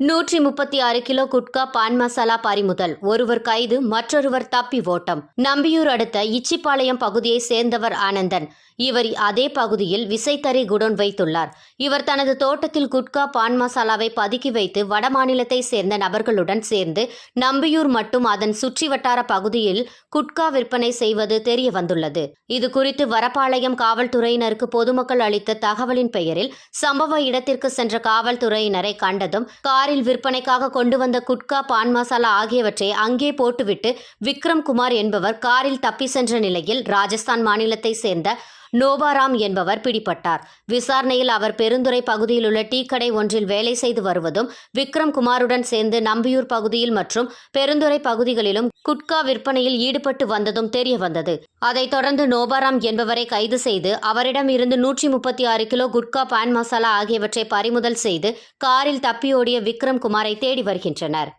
நூற்றி முப்பத்தி ஆறு கிலோ குட்கா பான் மசாலா பறிமுதல் ஒருவர் கைது மற்றொருவர் தப்பி ஓட்டம். நம்பியூர் அடுத்த இச்சிப்பாளையம் பகுதியை சேர்ந்தவர் ஆனந்தன். இவர் அதே பகுதியில் விசைத்தறி குடோன் வைத்துள்ளார். இவர் தனது தோட்டத்தில் குட்கா பான் மசாலாவை பதுக்கி வைத்து வடமாநிலத்தை சேர்ந்த நபர்களுடன் சேர்ந்து நம்பியூர் மற்றும் அதன் சுற்றி வட்டார பகுதியில் குட்கா விற்பனை செய்வது தெரிய வந்துள்ளது இது குறித்து வரப்பாளையம் காவல்துறையினருக்கு பொதுமக்கள் அளித்த தகவலின் பெயரில் சம்பவ இடத்திற்கு சென்ற காவல்துறையினரை கண்டதும் கார் காரில் விற்பனைக்காக கொண்டு வந்த குட்கா பான் மசாலா ஆகியவற்றை அங்கே போட்டுவிட்டு விக்ரம் குமார் என்பவர் காரில் தப்பி சென்ற நிலையில் ராஜஸ்தான் மாநிலத்தை சேர்ந்த நோபாராம் என்பவர் பிடிபட்டார். விசாரணையில் அவர் பெருந்துறை பகுதியில் உள்ள டீ கடை ஒன்றில் வேலை செய்து வருவதும் விக்ரம் குமாருடன் சேர்ந்து நம்பியூர் பகுதியில் மற்றும் பெருந்துறை பகுதிகளிலும் குட்கா விற்பனையில் ஈடுபட்டு வந்ததும் தெரிய வந்தது. அதைத் தொடர்ந்து நோபாராம் என்பவரை கைது செய்து அவரிடம் இருந்து நூற்றி முப்பத்தி ஆறு கிலோ குட்கா பான் மசாலா ஆகியவற்றை பறிமுதல் செய்து காரில் தப்பியோடிய விக்ரம் குமாரை தேடி வருகின்றனர்.